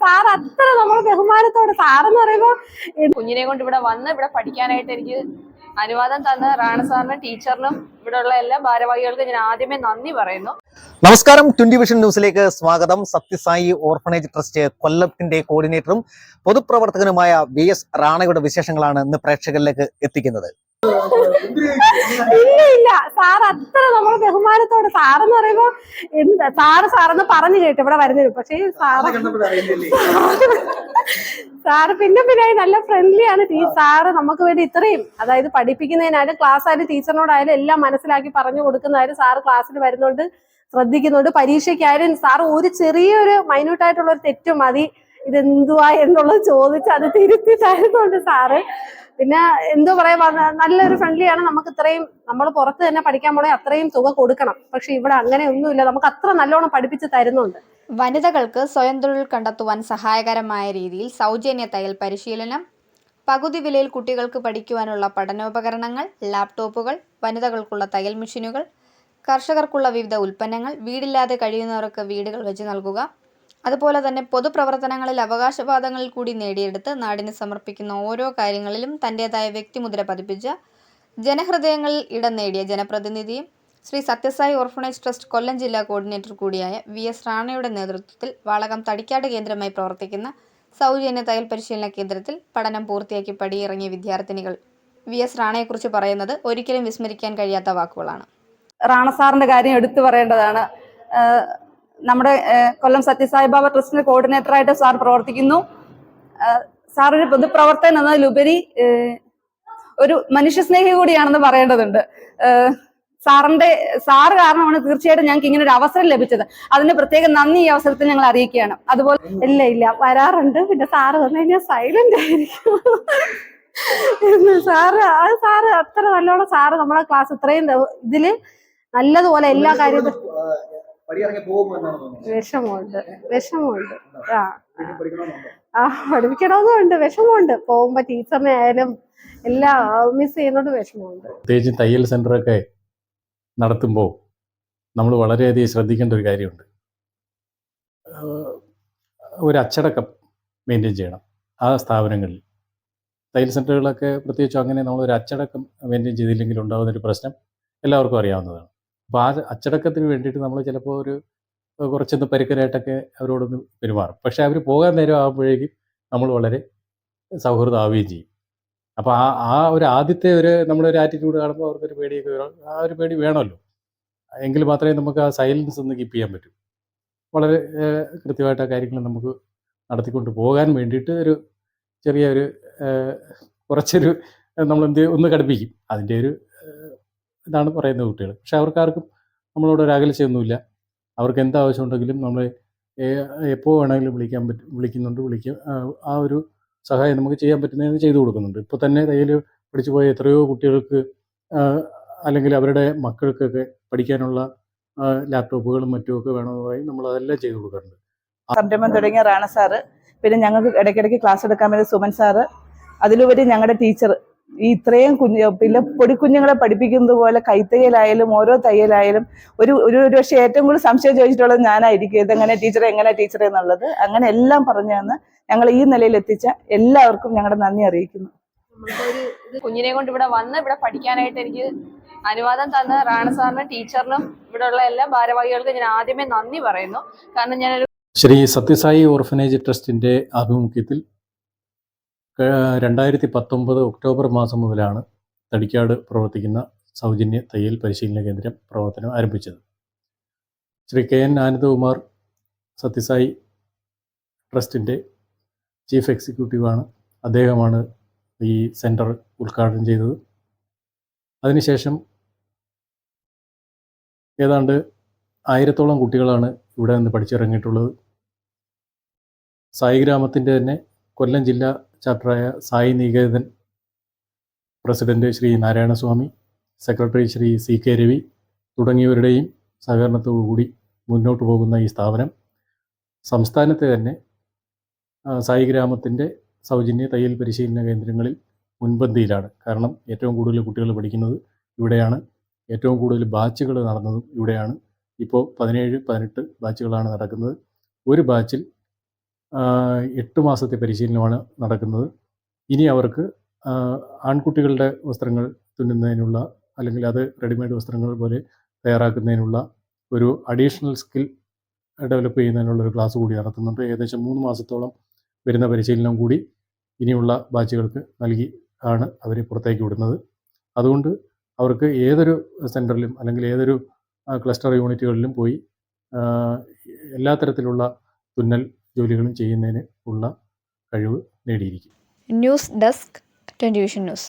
Sir അത്ര നമ്മൾ ബഹുമാനത്തോടെ സാറെന്ന് പറയുമ്പോ കുഞ്ഞിനെ കൊണ്ട് ഇവിടെ വന്ന് ഇവിടെ പഠിക്കാനായിട്ട് എനിക്ക് അനുവാദം തന്ന റാണ സാറിനും ടീച്ചറിനും ഇവിടെയുള്ള എല്ലാ ഭാരവാഹികൾക്കും ഞാൻ ആദ്യമേ നന്ദി പറയുന്നു. നമസ്കാരം. ട്വന്റി വിഷൻ ന്യൂസിലേക്ക് സ്വാഗതം. സത്യസായി ഓർഫനേജ് ട്രസ്റ്റ് കൊല്ലത്തിന്റെ കോർഡിനേറ്ററും പൊതുപ്രവർത്തകനുമായ വി എസ് റാണയുടെ വിശേഷങ്ങളാണ് ഇന്ന് പ്രേക്ഷകരിലേക്ക് എത്തിക്കുന്നത്. ഇല്ല ഇല്ല സാർ അത്ര നമ്മൾ ബഹുമാനത്തോടെ സാറെന്ന് പറയുമ്പോ എന്താ സാറ് സാറെന്ന് പറഞ്ഞു കേട്ടു ഇവിടെ വരുന്നത് പക്ഷേ സാറ് സാറ് പിന്നെ പിന്നെ നല്ല ഫ്രണ്ട്ലി ആണ് സാറ് നമുക്ക് വേണ്ടി ഇത്രയും അതായത് പഠിപ്പിക്കുന്നതിനായാലും ക്ലാസ് ആയാലും ടീച്ചറിനോടായാലും എല്ലാം മനസ്സിലാക്കി പറഞ്ഞു കൊടുക്കുന്നതായാലും സാറ് ക്ലാസ്സിൽ വരുന്നുണ്ട് ശ്രദ്ധിക്കുന്നുണ്ട് പരീക്ഷയ്ക്കായാലും സാർ ഒരു ചെറിയൊരു മൈന്യൂട്ടായിട്ടുള്ള ഒരു തെറ്റ് മതി. ഇതെന്തുവാ എന്നുള്ളത് ചോദിച്ച് അത് തിരുത്തി തരുന്നുണ്ട് സാറ് പിന്നെ എന്തോ പറയാ നല്ലൊരു ഫ്രണ്ട്ലി ആണ് നമുക്ക് ഇത്രയും നമ്മൾ പുറത്ത് തന്നെ പഠിക്കാൻ പോണേ അത്രയും തുക കൊടുക്കണം. പക്ഷെ ഇവിടെ അങ്ങനെ ഒന്നുമില്ല. നമുക്ക് അത്ര നല്ലോണം പഠിപ്പിച്ച് തരുന്നുണ്ട്. വനിതകൾക്ക് സ്വയം തൊഴിൽ കണ്ടെത്തുവാൻ സഹായകരമായ രീതിയിൽ സൗജന്യ തയ്യൽ പരിശീലനം പകുതി വിലയിൽ കുട്ടികൾക്ക് പഠിക്കുവാനുള്ള പഠനോപകരണങ്ങൾ ലാപ്ടോപ്പുകൾ വനിതകൾക്കുള്ള തയ്യൽ മെഷീനുകൾ കർഷകർക്കുള്ള വിവിധ ഉൽപ്പന്നങ്ങൾ വീടില്ലാതെ കഴിയുന്നവർക്ക് വീടുകൾ വെച്ച് നൽകുക അതുപോലെ തന്നെ പൊതുപ്രവർത്തനങ്ങളിൽ അവകാശവാദങ്ങളിൽ കൂടി നേടിയെടുത്ത് നാടിന് സമർപ്പിക്കുന്ന ഓരോ കാര്യങ്ങളിലും തന്റെതായ വ്യക്തിമുദ്ര പതിപ്പിച്ച ജനഹൃദയങ്ങളിൽ ഇടം നേടിയ ജനപ്രതിനിധിയും ശ്രീ സത്യസായി ഓർഫണേജ് ട്രസ്റ്റ് കൊല്ലം ജില്ലാ കോർഡിനേറ്റർ കൂടിയായ വി എസ് റാണയുടെ നേതൃത്വത്തിൽ വാളകം തടിക്കാട് കേന്ദ്രമായി പ്രവർത്തിക്കുന്ന സൗജന്യ തയ്യൽ പരിശീലന കേന്ദ്രത്തിൽ പഠനം പൂർത്തിയാക്കി പടിയിറങ്ങിയ വിദ്യാർത്ഥിനികൾ. വി എസ് റാണയെക്കുറിച്ച് പറയുന്നത് ഒരിക്കലും വിസ്മരിക്കാൻ കഴിയാത്ത വാക്കുകളാണ്. റാണ സാറിന്റെ കാര്യം എടുത്തു പറയേണ്ടതാണ്. നമ്മുടെ കൊല്ലം സത്യസായി ബാബ ട്രസ്റ്റിന്റെ കോർഡിനേറ്ററായിട്ട് സാർ പ്രവർത്തിക്കുന്നു. സാർ ഒരു പൊതുപ്രവർത്തകൻ എന്നതിലുപരി ഒരു മനുഷ്യസ്നേഹി കൂടിയാണെന്ന് പറയേണ്ടതുണ്ട്. സാറിന്റെ സാറ് കാരണമാണ് തീർച്ചയായിട്ടും ഞങ്ങൾക്ക് ഇങ്ങനെ ഒരു അവസരം ലഭിച്ചത്. അതിന് പ്രത്യേകം നന്ദി ഈ അവസരത്തിൽ ഞങ്ങൾ അറിയിക്കുകയാണ്. അതുപോലെ ഇല്ല ഇല്ല വരാറുണ്ട്. പിന്നെ സാറ് വന്നു കഴിഞ്ഞാൽ സൈലന്റ് ആയിരിക്കും. സാറ് ആ സാറ് അത്ര നല്ലോണം സാറ് നമ്മളെ ക്ലാസ് ഇത്രയും ഇതിൽ നല്ലതുപോലെ എല്ലാ കാര്യവും വിഷമമുണ്ട് വിഷമമുണ്ട്. ആ. ആ പഠിപ്പിക്കണമെന്നുണ്ട് വിഷമമുണ്ട്. പോകുമ്പോ ടീച്ചറിനെ ആയാലും എല്ലാം മിസ് ചെയ്യുന്നോണ്ട് വിഷമമുണ്ട്. പ്രത്യേകിച്ച് തയ്യൽ സെന്ററൊക്കെ നടത്തുമ്പോൾ നമ്മൾ വളരെയധികം ശ്രദ്ധിക്കേണ്ട ഒരു കാര്യമുണ്ട്. ഒരു അച്ചടക്കം മെയിന്റെയിൻ ചെയ്യണം ആ സ്ഥാപനങ്ങളിൽ. തയ്യൽ സെന്ററുകളൊക്കെ പ്രത്യേകിച്ചും അങ്ങനെ നമ്മൾ ഒരു അച്ചടക്കം മെയിന്റെയിൻ ചെയ്തില്ലെങ്കിൽ ഉണ്ടാകുന്ന ഒരു പ്രശ്നം എല്ലാവർക്കും അറിയാവുന്നതാണ്. അപ്പോൾ ആ അച്ചടക്കത്തിന് വേണ്ടിയിട്ട് നമ്മൾ ചിലപ്പോൾ ഒരു കുറച്ചൊന്ന് പരുക്കരായിട്ടൊക്കെ അവരോടൊന്ന് പെരുമാറും. പക്ഷേ അവർ പോകാൻ നേരം ആകുമ്പോഴേക്കും നമ്മൾ വളരെ സൗഹൃദമാവുകയും ചെയ്യും. അപ്പോൾ ആ ആ ഒരു ആദ്യത്തെ ഒരു നമ്മുടെ ഒരു ആറ്റിറ്റ്യൂഡ് കാണുമ്പോൾ അവർക്കൊരു പേടിയൊക്കെ വരും. ആ ഒരു പേടി വേണമല്ലോ. എങ്കിൽ മാത്രമേ നമുക്ക് ആ സൈലൻസ് ഒന്ന് കീപ്പ് ചെയ്യാൻ പറ്റൂ. വളരെ കൃത്യമായിട്ട് ആ കാര്യങ്ങൾ നമുക്ക് നടത്തിക്കൊണ്ട് പോകാൻ വേണ്ടിയിട്ട് ഒരു ചെറിയൊരു കുറച്ചൊരു നമ്മൾ എന്ത് ഒന്ന് കടുപ്പിക്കും. അതിന്റെ ഒരു ഇതാണ് പറയുന്നത് കുട്ടികൾ. പക്ഷെ അവർക്കാർക്കും നമ്മളോട് ഒരു അകൽച്ചയൊന്നുമില്ല അവർക്ക് എന്ത് ആവശ്യമുണ്ടെങ്കിലും നമ്മൾ എപ്പോൾ വേണമെങ്കിലും വിളിക്കാൻ പറ്റും വിളിക്കുന്നുണ്ട് വിളിക്കും. ആ ഒരു സഹായം നമുക്ക് ചെയ്യാൻ പറ്റുന്നതിന് ചെയ്തു കൊടുക്കുന്നുണ്ട്. ഇപ്പോൾ തന്നെ തയ്യൽ പഠിച്ചു പോയ എത്രയോ കുട്ടികൾക്ക് അല്ലെങ്കിൽ അവരുടെ മക്കൾക്കൊക്കെ പഠിക്കാനുള്ള ലാപ്ടോപ്പുകളും മറ്റുമൊക്കെ വേണമെന്ന് പറയും നമ്മൾ അതെല്ലാം ചെയ്തു കൊടുക്കാറുണ്ട്. സംരംഭം തുടങ്ങിയ റാണ സാറ്. പിന്നെ ഞങ്ങൾക്ക് ഇടയ്ക്കിടയ്ക്ക് ക്ലാസ് എടുക്കാൻ വേണ്ടി സുമൻ സാറ്. അതിലുപരി ഞങ്ങളുടെ ടീച്ചർ ഈ ഇത്രയും കുഞ്ഞ് പിന്നെ പൊടിക്കുഞ്ഞുങ്ങളെ പഠിപ്പിക്കുന്നത് പോലെ കൈത്തയ്യലായാലും ഓരോ തയ്യലായാലും ഒരു ഒരു ഒരു പക്ഷേ ഏറ്റവും കൂടുതൽ സംശയം ചോദിച്ചിട്ടുള്ളത് ഞാനായിരിക്കും. ഇതെങ്ങനെ ടീച്ചറെ എങ്ങനെ ടീച്ചറെ എന്നുള്ളത്. അങ്ങനെ എല്ലാം പറഞ്ഞു തന്ന് ഞങ്ങൾ ഈ നിലയിൽ എത്തിച്ച എല്ലാവർക്കും ഞങ്ങളുടെ നന്ദി അറിയിക്കുന്നു. കുഞ്ഞിനെ കൊണ്ട് ഇവിടെ വന്ന് ഇവിടെ പഠിക്കാനായിട്ട് എനിക്ക് അനുവാദം തന്ന റാണ സാറിനും ടീച്ചറിനും ഇവിടെയുള്ള എല്ലാ ഭാരവാഹികൾക്കും ഞാൻ ആദ്യമേ നന്ദി പറയുന്നു. കാരണം ഞാനൊരു ശ്രീ സത്യസായി ഓർഫനേജ് ട്രസ്റ്റിന്റെ ആഭിമുഖ്യത്തിൽ രണ്ടായിരത്തി പത്തൊമ്പത് ഒക്ടോബർ മാസം മുതലാണ് തടിക്കാട് പ്രവർത്തിക്കുന്ന സൗജന്യ തയ്യൽ പരിശീലന കേന്ദ്രം പ്രവർത്തനം ആരംഭിച്ചത്. ശ്രീ കെ എൻ ആനന്ദകുമാർ സത്യസായി ട്രസ്റ്റിന്റെ ചീഫ് എക്സിക്യൂട്ടീവാണ് അദ്ദേഹമാണ് ഈ സെന്റർ ഉദ്ഘാടനം ചെയ്തത്. അതിനുശേഷം ഏതാണ്ട് ആയിരത്തോളം കുട്ടികളാണ് ഇവിടെ നിന്ന് പഠിച്ചിറങ്ങിയിട്ടുള്ളത്. സായി ഗ്രാമത്തിന്റെ തന്നെ കൊല്ലം ജില്ലാ ചാപ്റ്ററായ Sai Niketan president Shri Narayanaswamy secretary Shri C K Ravi തുടങ്ങിയവരുടെയും സഹകരണത്തോടുകൂടി മുന്നോട്ട് പോകുന്ന ഈ സ്ഥാപനം സംസ്ഥാനത്തെ തന്നെ സായി ഗ്രാമത്തിന്റെ സൗജന്യ തയ്യൽ പരിശീലന കേന്ദ്രങ്ങളിൽ മുൻപന്തിയിലാണ്. കാരണം ഏറ്റവും കൂടുതൽ കുട്ടികൾ പഠിക്കുന്നത് ഇവിടെയാണ്. ഏറ്റവും കൂടുതൽ ബാച്ചുകൾ നടന്നതും ഇവിടെയാണ്. ഇപ്പോൾ പതിനേഴ് പതിനെട്ട് ബാച്ചുകളാണ് നടക്കുന്നത്. ഒരു ബാച്ചിൽ എട്ട് മാസത്തെ പരിശീലനമാണ് നടക്കുന്നത്. ഇനി അവർക്ക് ആൺകുട്ടികളുടെ വസ്ത്രങ്ങൾ തുന്നുന്നതിനുള്ള അല്ലെങ്കിൽ അത് റെഡിമെയ്ഡ് വസ്ത്രങ്ങൾ പോലെ തയ്യാറാക്കുന്നതിനുള്ള ഒരു അഡീഷണൽ സ്കിൽ ഡെവലപ്പ് ചെയ്യുന്നതിനുള്ള ഒരു ക്ലാസ് കൂടി നടത്തുന്നുണ്ട്. ഏകദേശം മൂന്ന് മാസത്തോളം വരുന്ന പരിശീലനം കൂടി ഇനിയുള്ള ബാച്ചുകൾക്ക് നൽകി ആണ് അവരെ പുറത്തേക്ക് വിടുന്നത്. അതുകൊണ്ട് അവർക്ക് ഏതൊരു സെന്ററിലും അല്ലെങ്കിൽ ഏതൊരു ക്ലസ്റ്റർ യൂണിറ്റുകളിലും പോയി എല്ലാ തരത്തിലുള്ള തുന്നൽ ജോലികളും ചെയ്യുന്നതിന് ഉള്ള കഴിവ് നേടിയിരിക്കും. News desk twenty news.